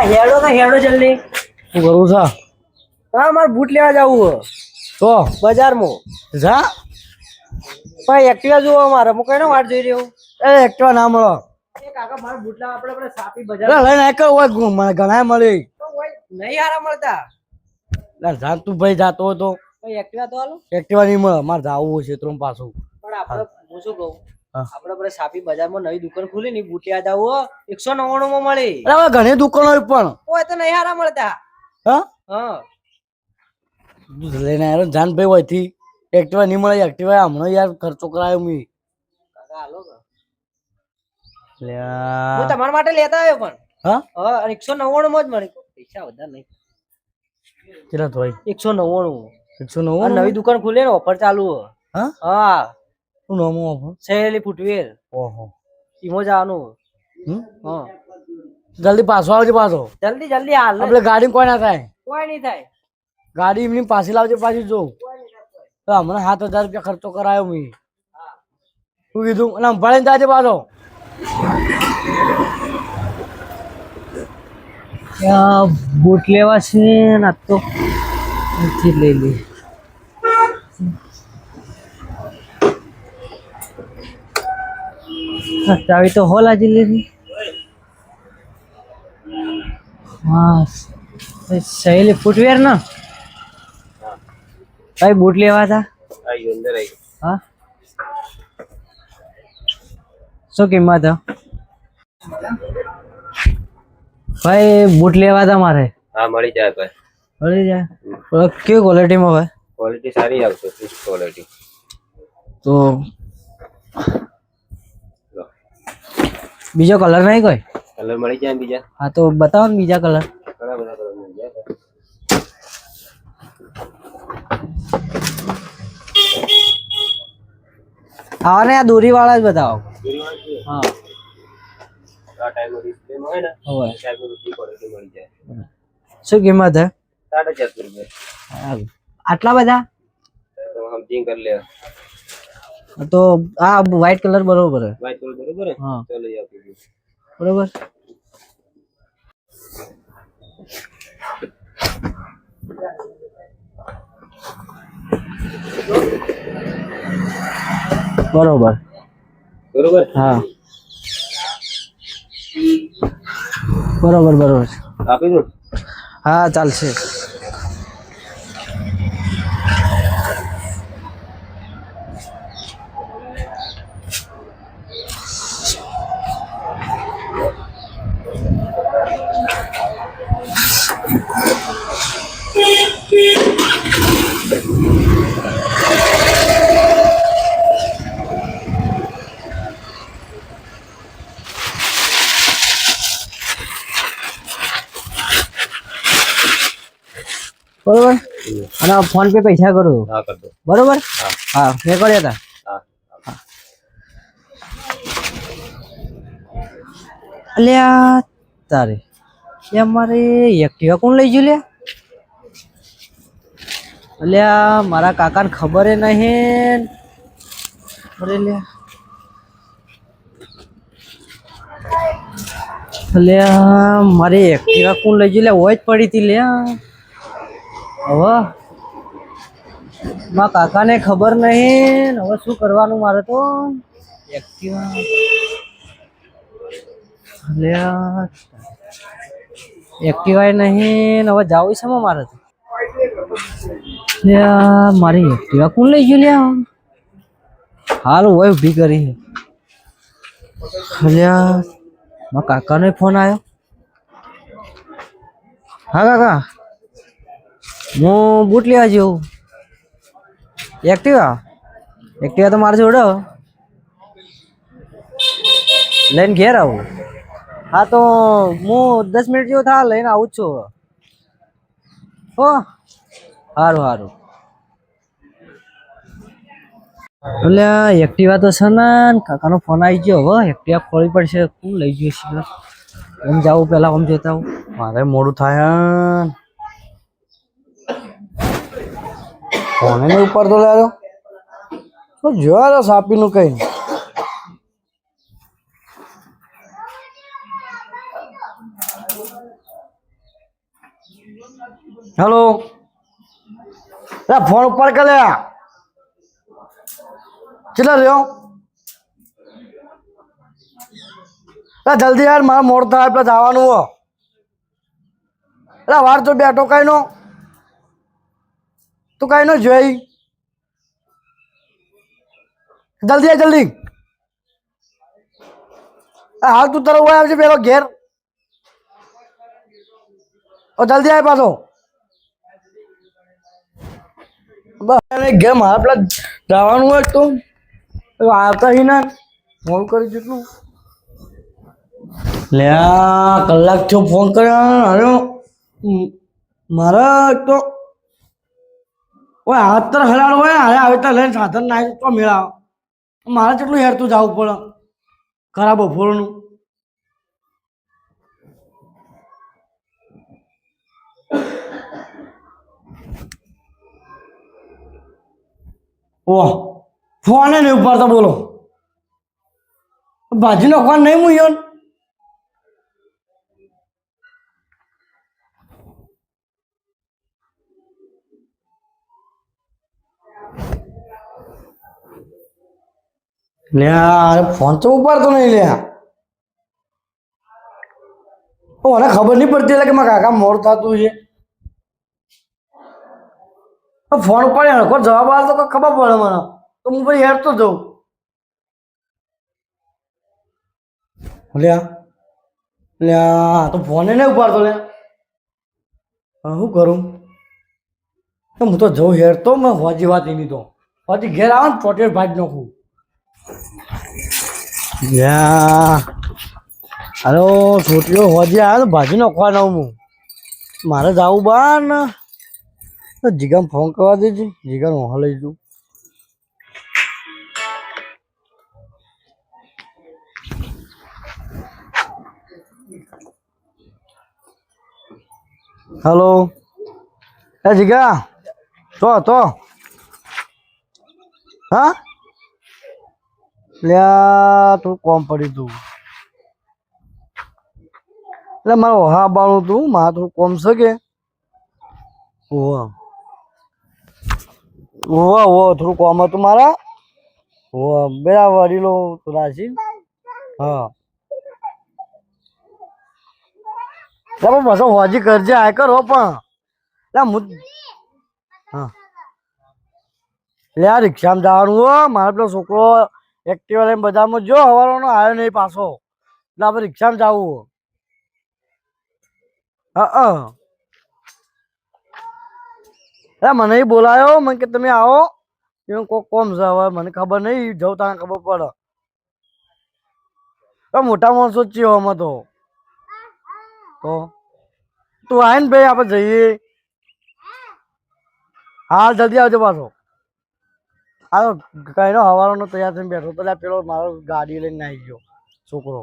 આ હેડો તો હેડો જલ્દી. શું કરવું છે? હા મારે બૂટ લેવા જવું તો? બજારમાં. જા. પણ એક્ટિવા જોવો મારે હું કઈ વાટ જોઈ રહ્યો? એ એક્ટિવા ના મળો. કાકા મારે બૂટ લાવવા આપણે આપણે સાપી બજાર લઈને આય હોય મને ઘણા મળી. નહીં હારા મળતા. લે જા તું ભાઈ જાતો હતો એક્ટિવા તો હાલો. એક્ટિવા નહીં મળે મારે જાવું છે ત્રણ પાછું. પણ આપણે હું શું કહું. આપણે આપણે સાપી બજારમાં નવી દુકાન ખુલી ની બુટિયા લેવા એકસો નવ્વાણું માં મળી. અરે ઘણી દુકાનો હોય પણ. ઓય તો નહીં હારા મળતા. હા? હા. લઈને આવ્યો જાન ભાઈ હોયથી એક્ટિવા નહીં મળે એક્ટિવા હમણાં યાર ખર્ચો કરાયો મી. કાકા હાલો હું તમારા માટે લેતા આવ્યો પણ. હા? એકસો નવ્વાણું માં જ મળી. પૈસા વધારે નહીં. કેટલા થોય એકસો નવ્વાણું એકસો નવ્વાણું નવી દુકાન ખુલી ને ઓફર ચાલુ. હા? હા. શું નામ ઓફર સહેલી ફૂટવેર. ઓહો. ઈમો જવાનું? હા. જલ્દી પાછો આવજો પાછો. જલ્દી જલ્દી હાલ. આપણે ગાડી કોઈ ના થાય. કોઈ નહીં થાય. ગાડી એમની પાછી લાવજો પાછી જો. તો હમણાં સાત હજાર રૂપિયા ખર્ચો કરાયો મી. શું કીધું? અને ભણીને જાજે પાછો. બૂટ લેવા છે ને તો નથી લઈ લે. ચાવી તો હોલ આજે લીધી. હા સહેલી ફૂટવેર ના? ભાઈ બૂટ લેવા હતા? હા? શું કિંમત? ભાઈ બૂટ લેવા હતા મારે. હા મળી જાય ભાઈ. મળી જાય? કેવી ક્વોલિટીમાં ભાઈ? ક્વોલિટી સારી આવશે ક્વોલિટી તો બીજો કલર નહીં કોઈ? કલર મળી જાય ને બીજા? હા તો બતાવો ને બીજા કલર ઘણા બધા કલર મળી જાય. હા ને આ દોરી વાળા જ બતાવો. હા. આ ટાઈમ ડિસ્પ્લે હોય ને હોય. ટાઈમ રૂપી ક્વોલિટી મળી જાય. શું કિંમત હે? સાડા ચારસો રૂપિયા. હા. આટલા બધા? તો સમથિંગ કરી લે. તો આ વ્હાઈટ કલર બરોબર હે વાઈટ કલર બરોબર ને હા ચાલો લઈ આપી બરોબર બરોબર બરોબર હા બરોબર બરોબર આપી દઉં હા ચાલશે બરોબર? અને ફોન પે પૈસા કરું હા કરી બરોબર? હા. મેં કર્યા હતા અલ્યા તારે. એ મારે એક્ટિવા કોણ લઈ ગયું લ્યા અલ્યા મારા કાકાને ખબર એ નહીં અરે લ્યા અલ્યા મારે એક્ટિવા કોણ લઈ ગયું લ્યા હોય જ પડી હતી લ્યા હવે મારા કાકાને ખબર નહીં હવે શું કરવાનું મારે તો? એક્ટિવા એક્ટિવાય નહીં હવે જવું છે મારે તો? મારી એક્ટિવા કોણ લઈ ગયું લ્યા? હાલ હોય ઊભી કરી. અલ્યા મારા કાકાનો ફોન આવ્યો હા કાકા. હું બૂટ લેવા જેવું. એક્ટિવા? એક્ટિવા તો મારે જોડો લઈને ઘેર આવું. હા તો હું દસ મિનિટ જેવું થા લઈને આવું જ છું હો. સારું સારું એટલે એક્ટિવા તો છે ને, કાકાનો ફોન આવી ગયો. હવે એક્ટિવા ખોલવી પડશે. કોણ લઈ ગયું છે એમ જાવું પહેલાં આમ જોતા આવું. મારે મોડું થાય ફોને નહીં ઉપર તો લાવ્યો તો જોયા સાપીનું કઈ હેલો. ફોન ઉપર કે લ્યા. કેટલા રહ્યો? જલ્દી યાર, મારા મોડ થાય પેલા જવાનું હો. વાર તો બેઠો કઈ નો. તું કઈ ન જોઈ જલ્દી જલ્દી. હાલ તું તરફ આવજે પેલો ઘેર. જલ્દી આવે પાછો. અને ઘેર પેલા જવાનું હોય તો. આવતા હી ના. ફોન કરી જેટલું લે કલાક થયો ફોન કર્યો. મ- મારા તો ઓય હાથ તર હલાડ હોય હારે આવે તો લઈને સાધન ના તો મેળા મારે કેટલું હેરતું જવું પડે. ખરાબ બપોરનું ઓહ, ફોને નહીં ઉપાડતા બોલો. ભાજીનો ફોન નહીં મૂક્યો લે ફોન તો ઉપાડતો નહીં લે. મને ખબર નહીં પડતી એટલે કે મારા કાકા મોડ થતું છે. ફોન ઉપાડે હળકો જવાબ આવે તો ખબર પડે મને. તો હું પછી હેરતો જઉં. લ્યા લ્યા તો ફોને નહીં ઉપાડતો લે. શું કરું? હું તો જઉં હેરતો મેં હોજી વાત એની તો. હોજી ઘેર આવે ને ચોટેર ભાજ નાખું. અરે છોટીઓ હોજી આવે તો ભાજી નખવા ના હું. મારે જવું બહાર ને. જીગાને ફોન કરવા દેજે જીગાને હું લઈ જઉં. હલો. એ જીગા, તો તો. હા? લ્યા તું કોમ પડી તું એટલે મારે ઓહા બાળું તું મારે થોડું કોમ છે કે? ઓવા ઓવા થોડું કોમ હતું મારા. ઓવા બેડા વડીલો રાશી હા. પણ પાછો હોજી કરજે આ કરો પણ. એટલે હું હા. લે, આ રિક્ષામાં જવાનું હો, મારો પેલો છોકરો એક્ટિવા લઈને બધામાં જો હવારોનો આવ્યો નહીં પાછો. એટલે આપણે રિક્ષામાં જવું. હા મને બોલાયો, મને કે તમે આવો. એમ કોક કોમ છે હવે, મને ખબર નહીં જવું તને ખબર પડે. મોટા માણસો જ છીએ અમે તો. તો? તું આવીને ભાઈ, આપણે જઈએ. હા, જલ્દી આવજો પાછો. આ તો કઈ નો હવારનો તૈયાર થઈને બેઠો તો પેલો મારો ગાડી લઈને આવી ગયો, છોકરો.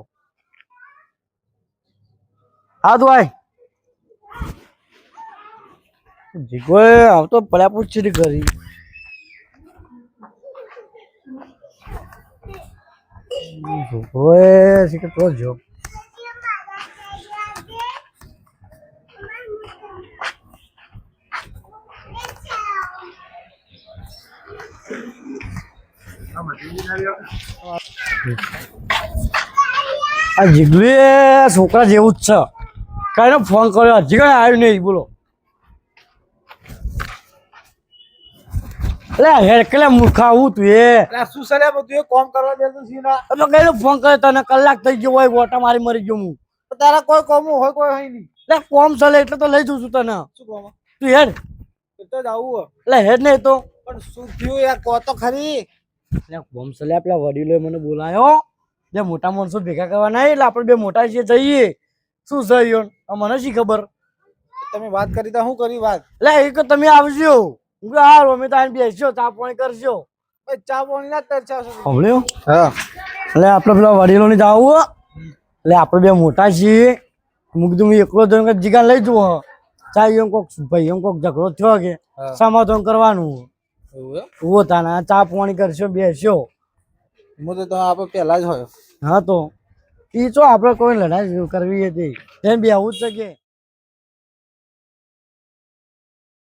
હા, તું આય. જીગો આવતો પડ્યા પૂછી કરી છોકરોએ શીખે તો જો આ જીગલી છોકરા જેવું જ છે. કઈને ફોન કર્યો. હજી કઈ આવ્યું નહીં. બોલો. અલે હેર કેલે મૂર્ખા તું એ. શું સલે તું એ કોમ કરવા દેતો છે અમે કઈ ફોન કર્યો. તને કલાક થઈ ગયો હોય ગોટા મારી મરી ગયો હું. તારા કોઈ કોમ હોય કોઈ હોય નહીં. એટલે કોમ ચાલે એટલે તો લઈ જઉં છું તને. શું કોમ? તું હેડ એટલે જ આવું એટલે હેડ નહીં તો. પણ શું થયું યાર? કહો તો ખરી. એટલે આપણા વડીલોએ મને બોલાયો. બે મોટા માણસો ભેગા કરવા નહીં એટલે આપણે બે મોટા છીએ જઈએ. શું છે મને શી ખબર? તમે વાત કરી તો શું કરી વાત? એટલે એ કે તમે આવજો. હું કે હાલ અમે તો બેસજો ચા પાણી કરજો ચા પાણી ના છે સાંભળ્યો હા. એટલે આપણે પેલા વડીલોને જવું હો. એટલે આપણે બે મોટા છીએ. હું કીધું હું એકલો જણ જીગા લઈ જવું ચા એમ કોક ભાઈ એમ કોક ઝઘડો થયો કે. સમાધાન કરવાનું? ઊભો તાના ચા પાણી કરશો બેસ્યો. હું તો આપણે પહેલા જ હોય. હા તો. એ જો આપણે કોઈ લડાઈ કરવી હતી. તેમ બી આવું જ છે કે.